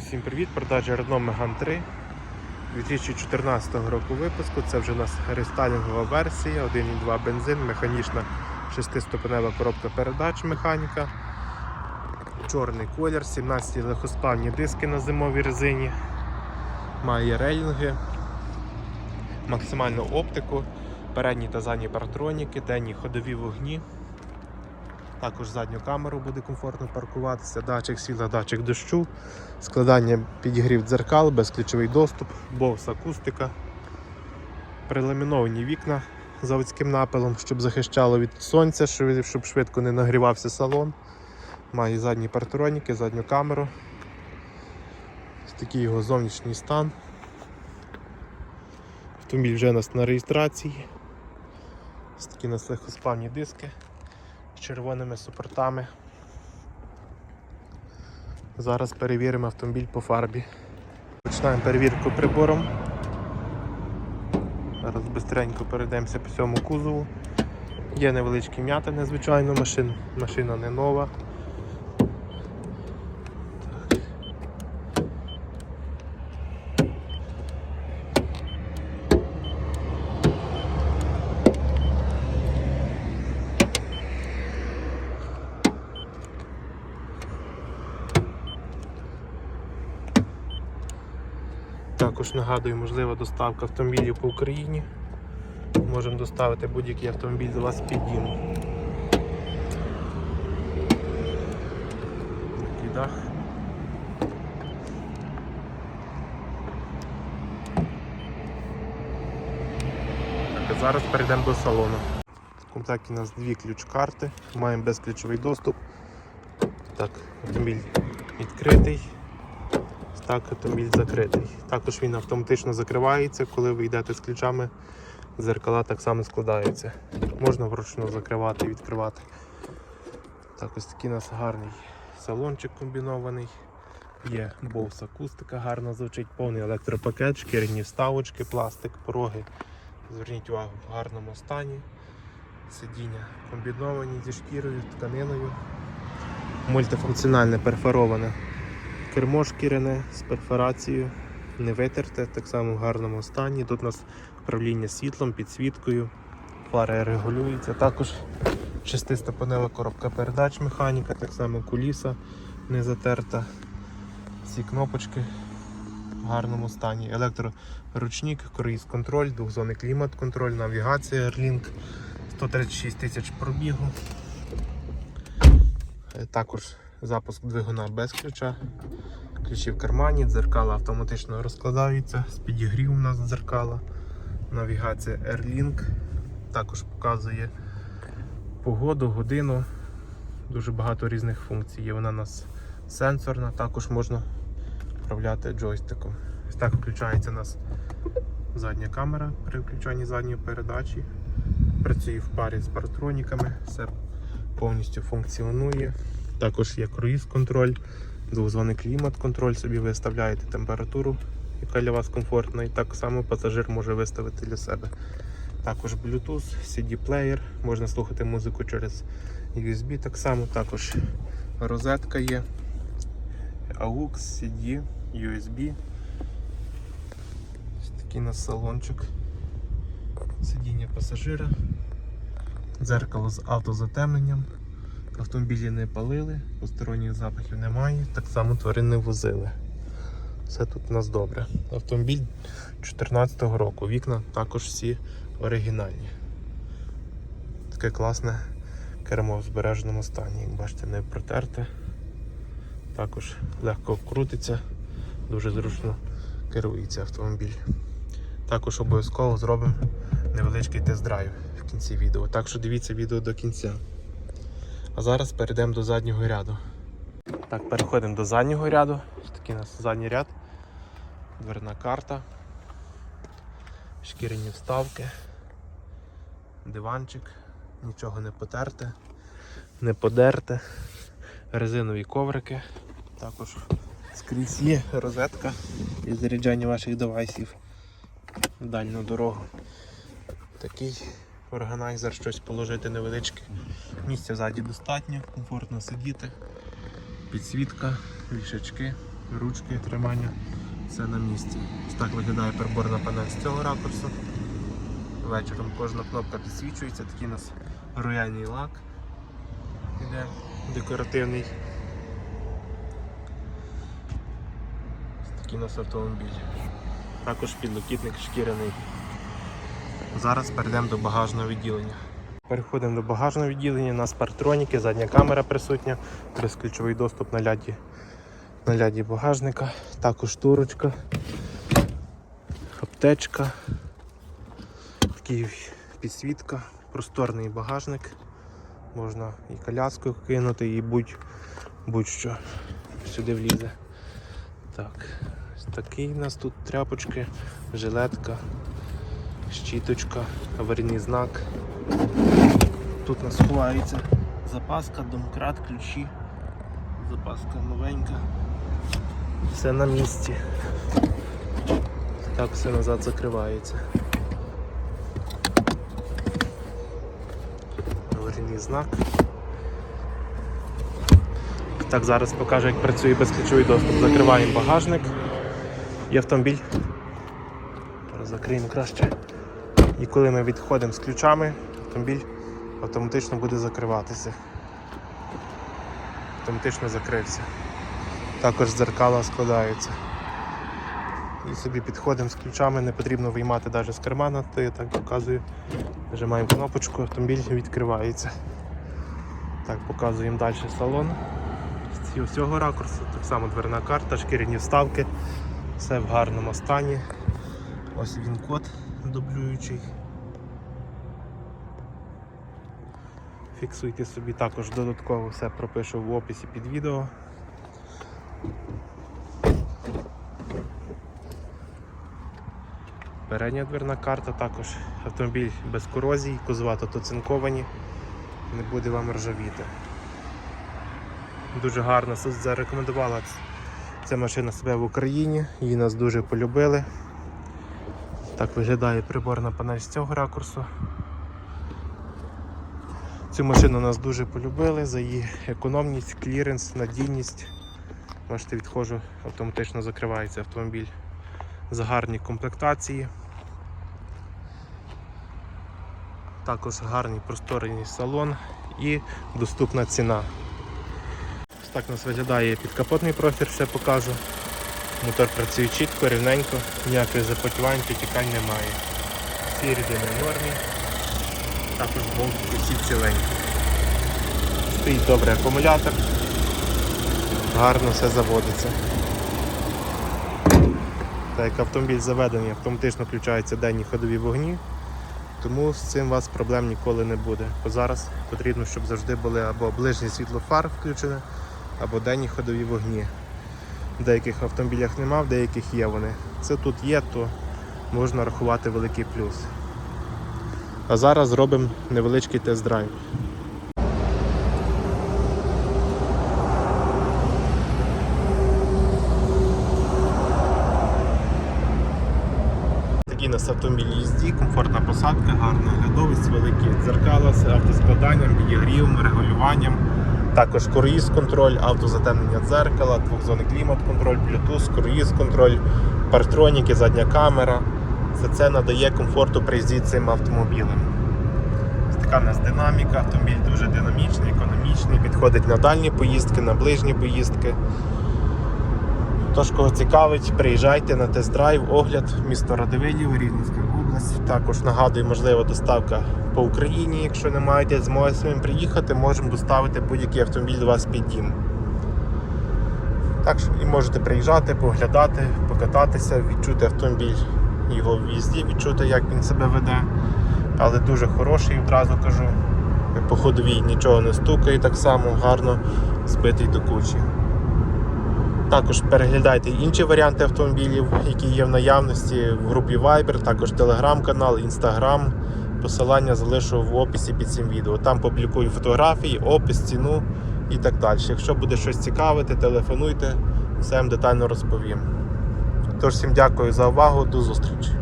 Усім привіт! Продажа Renault Megane 3 2014 року випуску. Це вже у нас рестайлінгова версія, 1,2 бензин, механічна 6-ступенева коробка передач механіка. Чорний колір, 17 легкосплавні диски на зимовій резині. Має рейлінги, максимальну оптику, передні та задні паратроніки, денні ходові вогні. Також задню камеру буде комфортно паркуватися, датчик світла, датчик дощу, складання підігрів дзеркал, безключовий доступ, бовс акустика, преламіновані вікна заводським напилом, щоб захищало від сонця, щоб швидко не нагрівався салон. Має задні партроніки, задню камеру. Ось такий його зовнішній стан. Автомобіль вже у нас на реєстрації. Ось такі нас легкоспавні диски червоними супортами. Зараз перевіримо автомобіль по фарбі. Починаємо перевірку прибором. Зараз швидко перейдемося по цьому кузову. Є невеличкі м'ятини, звичайно, машин. машина не нова. Також нагадую, можлива доставка автомобілів по Україні. Можемо доставити будь-який автомобіль до вас під дім. Такий дах. Так, а зараз перейдемо до салону. В комплекті у нас дві ключ-карти, маємо безключовий доступ. Так, автомобіль відкритий. Так, автомобіль закритий. Також він автоматично закривається, коли ви йдете з ключами, зеркала так само складаються. Можна вручну закривати і відкривати. Так, ось такий у нас гарний салончик комбінований. Є Bose акустика, гарно звучить, повний електропакет, шкіряні вставочки, пластик, пороги. Зверніть увагу в гарному стані. Сидіння комбіновані зі шкірою, тканиною. Мультифункціональне перфороване Кермо шкіряне з перфорацією, не витерте, так само в гарному стані. Тут у нас управління світлом, підсвіткою, фари регулюються. Також шестиступенева коробка передач механіка, так само куліса не затерта. Всі кнопочки в гарному стані. Електроручник, круїз контроль, двохзонний клімат контроль, навігація Airlink, 136 тисяч пробігу. Е, Також запуск двигуна без ключа. Ключі в кармані, дзеркала автоматично розкладаються, з підігрів у нас дзеркала, навігація AirLink, також показує погоду, годину, дуже багато різних функцій. Є вона у нас сенсорна, також можна управляти джойстиком. Ось так включається у нас задня камера при включанні задньої передачі. Працює в парі з партроніками, все повністю функціонує. Також є круїз контроль, двозвоний клімат контроль, собі виставляєте температуру, яка для вас комфортна, і так само пасажир може виставити для себе. Також Bluetooth, CD-плеєр, можна слухати музику через USB, так само, також розетка є, AUX, CD, USB. Ось такий у нас салончик. Сидіння пасажира, дзеркало з автозатемненням. Автомобілі не палили, посторонніх запахів немає, так само тварин не возили. Все тут у нас добре. Автомобіль 2014 року. Вікна також всі оригінальні. Таке класне кермо в збереженому стані. Як бачите, не протерте. Також легко вкрутиться, дуже зручно керується автомобіль. Також обов'язково зробимо невеличкий тест-драйв в кінці відео. Так що дивіться відео до кінця. А зараз перейдемо до заднього ряду. Так, переходимо до заднього ряду. Такий у нас задній ряд, дверна карта, шкіряні вставки, диванчик, нічого не потерте, не подерте, резинові коврики, також скрізь є розетка і заряджання ваших девайсів в дальню дорогу. Такий органайзер, щось положити невеличке. Місця ззаді достатньо, комфортно сидіти, підсвітка, вішачки, ручки тримання, все на місці. Ось так виглядає приборна панель з цього ракурсу. Вечором кожна кнопка підсвічується, такий у нас рояльний лак іде декоративний. Ось такий у нас автомобіль. Також підлокітник шкіряний. Зараз перейдемо до багажного відділення. Переходимо до багажного відділення, у нас партроніки, задня камера присутня, безключовий доступ на ляді, на ляді багажника, також турочка, аптечка, такий підсвітка, просторний багажник. Можна і коляску кинути, і будь, будь-що сюди влізе. Так, ось такий у нас тут тряпочки, жилетка, щіточка, аварійний знак. Тут у нас ховається запаска, домкрат, ключі. Запаска новенька. Все на місці. Так все назад закривається. Аварійний знак. Так, зараз покажу, як працює безключовий доступ. Закриваємо багажник і автомобіль. Закриємо краще. І коли ми відходимо з ключами, автомобіль автоматично буде закриватися. Автоматично закрився. Також дзеркала складаються. І собі підходимо з ключами, не потрібно виймати навіть з кармана, то я так показую. Нажимаємо кнопочку, автомобіль відкривається. Так, показуємо далі салон. З цього ракурсу, так само дверна карта, шкіряні вставки, все в гарному стані. Ось він код дублюючий. Фіксуйте собі також додатково все пропишу в описі під відео. Передня дверна карта, також автомобіль без корозії, кузова тоцинковані, не буде вам ржавіти. Дуже гарно зарекомендувала ця машина себе в Україні, її нас дуже полюбили. Так виглядає приборна панель з цього ракурсу. Цю машину нас дуже полюбили за її економність, кліренс, надійність. Бачите, відходжу, автоматично закривається автомобіль за гарні комплектації. Також гарний просторний салон і доступна ціна. Ось так у нас виглядає підкапотний профіль, ще покажу. Мотор працює чітко, рівненько, ніяких запотівань, підтікань немає. Всі рідини в нормі. Також болтики всі ціленькі. Стоїть добрий акумулятор, гарно все заводиться. Так як автомобіль заведений, автоматично включаються денні ходові вогні, тому з цим у вас проблем ніколи не буде. Бо зараз потрібно, щоб завжди були або ближнє світло фар включене, або денні ходові вогні. Деяких автомобілях нема, в деяких є вони. Це тут є, то можна рахувати великий плюс. А зараз зробимо невеличкий тест-драйв. Такий у нас автомобіль їзді, комфортна посадка, гарна оглядовість, великі дзеркала з автоскладанням, підігрівом, регулюванням. Також круїз-контроль, автозатемнення дзеркала, двохзонний клімат-контроль, Bluetooth, круїз-контроль, партроніки, задня камера. Все це надає комфорту при їзді цим автомобілем. Така в нас динаміка, автомобіль дуже динамічний, економічний, підходить на дальні поїздки, на ближні поїздки. Тож, кого цікавить, приїжджайте на тест-драйв, огляд, місто Радивилів, Рівненська область. Також нагадую, можлива доставка по Україні. Якщо не маєте змоги самим приїхати, можемо доставити будь-який автомобіль до вас під дім. Так що і можете приїжджати, поглядати, покататися, відчути автомобіль, його в в'їзді, відчути, як він себе веде. Але дуже хороший, одразу кажу. По ходовій нічого не стукає, так само гарно збитий до кучі. Також переглядайте інші варіанти автомобілів, які є в наявності в групі Viber, також телеграм-канал, інстаграм. Посилання залишу в описі під цим відео. Там публікую фотографії, опис, ціну і так далі. Якщо буде щось цікавити, телефонуйте, все вам детально розповім. Тож всім дякую за увагу, до зустрічі.